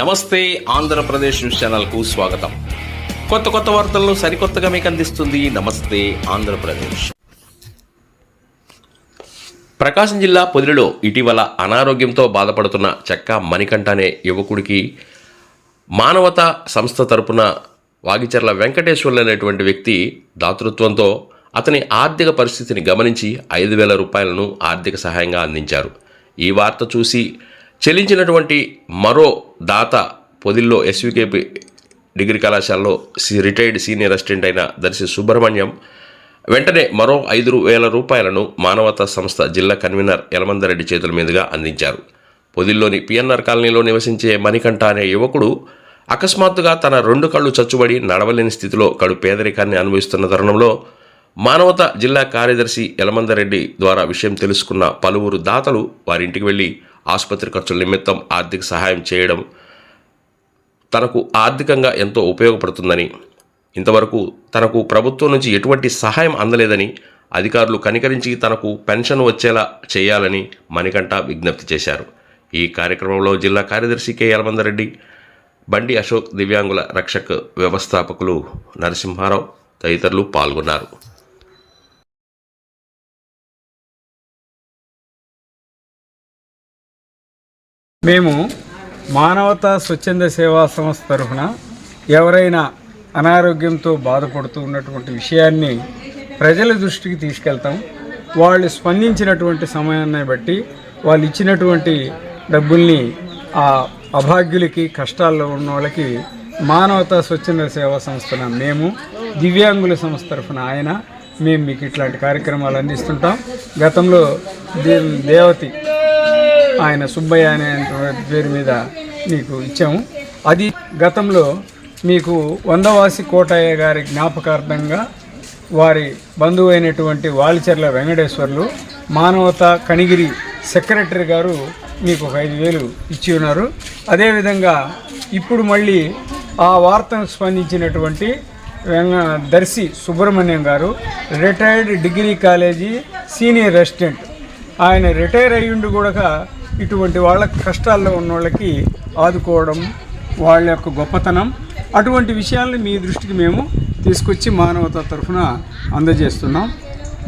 నమస్తే ఆంధ్రప్రదేశ్ న్యూస్ ఛానల్కు స్వాగతం. కొత్త కొత్త వార్తలను సరికొత్తగా మీకు అందిస్తుంది నమస్తే ఆంధ్రప్రదేశ్. ప్రకాశం జిల్లా పొదిలిలో ఇటీవల అనారోగ్యంతో బాధపడుతున్న చెక్క మణికంఠ అనే యువకుడికి మానవత సంస్థ తరపున వాగిచర్ల వెంకటేశ్వర్లు అనేటువంటి వ్యక్తి దాతృత్వంతో అతని ఆర్థిక పరిస్థితిని గమనించి ఐదు వేల రూపాయలను ఆర్థిక సహాయంగా అందించారు. ఈ వార్త చూసి చెల్లించినటువంటి మరో దాత పొదిల్లో ఎస్వికేపి డిగ్రీ కళాశాలలో సి రిటైర్డ్ సీనియర్ అసిస్టెంట్ అయిన దర్శి సుబ్రహ్మణ్యం వెంటనే మరో ఐదు వేల రూపాయలను మానవతా సంస్థ జిల్లా కన్వీనర్ యలమందరెడ్డి చేతుల మీదుగా అందించారు. పొదిల్లోని పిఎన్ఆర్ కాలనీలో నివసించే మణికంఠ అనే యువకుడు అకస్మాత్తుగా తన రెండు కళ్ళు చచ్చుబడి నడవలేని స్థితిలో కడు పేదరికాన్ని అనుభవిస్తున్న తరుణంలో మానవత జిల్లా కార్యదర్శి యలమందరెడ్డి ద్వారా విషయం తెలుసుకున్న పలువురు దాతలు వారింటికి వెళ్ళి ఆసుపత్రి ఖర్చుల నిమిత్తం ఆర్థిక సహాయం చేయడం తనకు ఆర్థికంగా ఎంతో ఉపయోగపడుతుందని ఇంతవరకు తనకు ప్రభుత్వం నుంచి ఎటువంటి సహాయం అందలేదని అధికారులు కనికరించి తనకు పెన్షన్ వచ్చేలా చేయాలని మణికంఠ విజ్ఞప్తి చేశారు. ఈ కార్యక్రమంలో జిల్లా కార్యదర్శి కె. యలమందరెడ్డి బండి అశోక్ దివ్యాంగుల రక్షక్ వ్యవస్థాపకులు నరసింహారావు తదితరులు పాల్గొన్నారు. మేము మానవతా స్వచ్ఛంద సేవా సంస్థ తరఫున ఎవరైనా అనారోగ్యంతో బాధపడుతూ ఉన్నటువంటి విషయాన్ని ప్రజల దృష్టికి తీసుకెళ్తాం. వాళ్ళు స్పందించినటువంటి సమయాన్ని బట్టి వాళ్ళు ఇచ్చినటువంటి డబ్బుల్ని ఆ అభాగ్యులకి కష్టాల్లో ఉన్న వాళ్ళకి మానవతా స్వచ్ఛంద సేవా సంస్థన మేము దివ్యాంగుల సంస్థ తరఫున ఆయన మేము మీకు ఇట్లాంటి కార్యక్రమాలు అందిస్తుంటాం. గతంలో దే దేవతి ఆయన సుబ్బయ్య అనే పేరు మీద మీకు ఇచ్చాము. అది గతంలో మీకు వందవాసి కోటయ్య గారి జ్ఞాపకార్థంగా వారి బంధువు అయినటువంటి వాలిచెర్ల వెంకటేశ్వర్లు మానవత కనిగిరి సెక్రటరీ గారు మీకు ఒక ఐదు వేలు ఇచ్చి ఉన్నారు. అదేవిధంగా ఇప్పుడు మళ్ళీ ఆ వార్తను స్పందించినటువంటి Vanga Darshi Subrahmanyam garu retired degree college senior resident. ఆయన రిటైర్ అయ్యుండి కూడా ఇటువంటి వాళ్ళ కష్టాల్లో ఉన్న వాళ్ళకి ఆదుకోవడం వాళ్ళ యొక్క గొప్పతనం. అటువంటి విషయాలను మీ దృష్టికి మేము తీసుకొచ్చి మానవత తరఫున అందజేస్తున్నాం.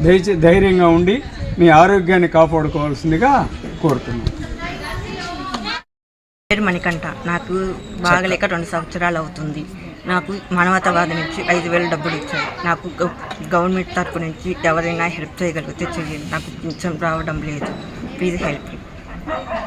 దయచే ధైర్యంగా ఉండి మీ ఆరోగ్యాన్ని కాపాడుకోవాల్సిందిగా కోరుతున్నాం. పేరు మణికంఠ. నాకు బాగలేక రెండు సంవత్సరాలు అవుతుంది. నాకు మానవతావాది నుంచి ఐదు వేలు డబ్బులు ఇచ్చారు. నాకు గవర్నమెంట్ తరపు నుంచి ఎవరైనా హెల్ప్ చేయగలిగితే చేయండి నాకు పింఛన్ రావడం లేదు. Please help Thank you.